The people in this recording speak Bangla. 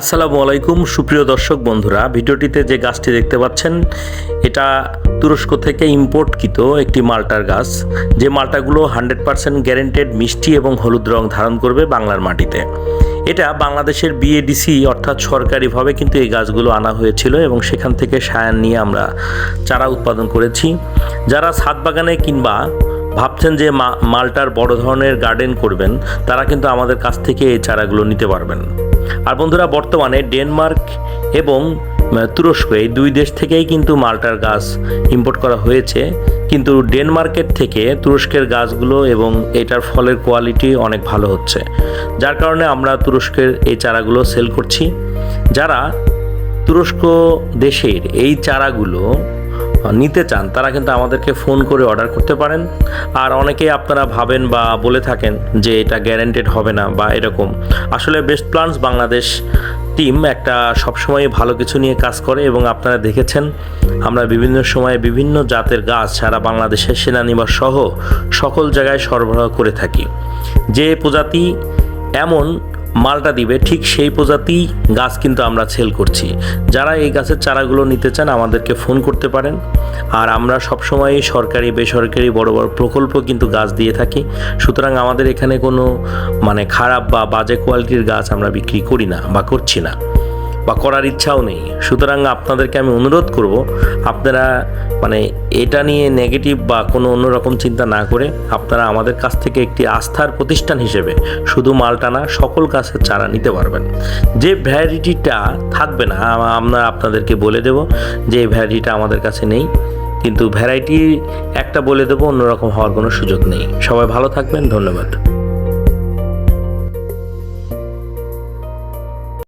আসসালামু আলাইকুম, সুপ্রিয় দর্শক বন্ধুরা। ভিডিওটিতে যে গাছটি দেখতে পাচ্ছেন, এটা তুরস্ক থেকে ইম্পোর্টকৃত একটি মাল্টার গাছ। যে মাল্টাগুলো হান্ড্রেড পার্সেন্ট গ্যারেন্টেড, মিষ্টি এবং হলুদ রং ধারণ করবে বাংলার মাটিতে। এটা বাংলাদেশের বিএডিসি অর্থাৎ সরকারিভাবে কিন্তু এই গাছগুলো আনা হয়েছিল এবং সেখান থেকে সায়ান নিয়ে আমরা চারা উৎপাদন করেছি। যারা ছাদ বাগানে কিংবা ভাবছেন যে মালটার বড় ধরনের গার্ডেন করবেন, তারা কিন্তু আমাদের কাছ থেকে এই চারাগুলো নিতে পারবেন। আর বন্ধুরা, বর্তমানে ডেনমার্ক এবং তুরস্ক এই দুই দেশ থেকেই কিন্তু মালটার গাছ ইম্পোর্ট করা হয়েছে। কিন্তু ডেনমার্কের থেকে তুরস্কের গাছগুলো এবং এটার ফলের কোয়ালিটি অনেক ভালো হচ্ছে। যার কারণে আমরা তুরস্কের এই চারাগুলো সেল করছি। যারা তুরস্ক দেশের এই চারাগুলো নিতে চান, তারা কিন্তু আমাদেরকে ফোন করে অর্ডার করতে পারেন। আর অনেকেই আপনারা ভাবেন বা বলে থাকেন যে এটা গ্যারেন্টেড হবে না বা এরকম। আসলে বেস্ট প্লান্টস বাংলাদেশ টিম একটা সবসময় ভালো কিছু নিয়ে কাজ করে এবং আপনারা দেখেছেন, আমরা বিভিন্ন সময়ে বিভিন্ন জাতের গাছ সারা বাংলাদেশের সেনানিবাস সহ সকল জায়গায় সরবরাহ করে থাকি। যে প্রজাতি এমন মালটা দিবে, ঠিক সেই প্রজাতি গাছ কিন্তু আমরা সেল করছি। যারা এই গাছের চারাগুলো নিতে চান, আমাদেরকে ফোন করতে পারেন। আর আমরা সবসময় সরকারি, বেসরকারি বড় বড় প্রকল্প কিন্তু গাছ দিয়ে থাকি। সুতরাং আমাদের এখানে কোনো মানে খারাপ বা বাজে কোয়ালিটির গাছ আমরা বিক্রি করি না বা করছি না। বা করার ইচ্ছাও নেই। সুতরাং আপনাদেরকে আমি অনুরোধ করব, আপনারা মানে এটা নিয়ে নেগেটিভ বা কোনো অন্যরকম চিন্তা না করে আপনারা আমাদের কাছ থেকে একটি আস্থার প্রতিষ্ঠান হিসেবে শুধু মালটা না, সকল গাছের চারা নিতে পারবেন। যে ভ্যারাইটিটা থাকবে না আমরা আপনাদেরকে বলে দেব যে এই ভ্যারাইটিটা আমাদের কাছে নেই। কিন্তু ভ্যারাইটি একটা বলে দেবো, অন্যরকম হওয়ার কোনো সুযোগ নেই। সবাই ভালো থাকবেন, ধন্যবাদ।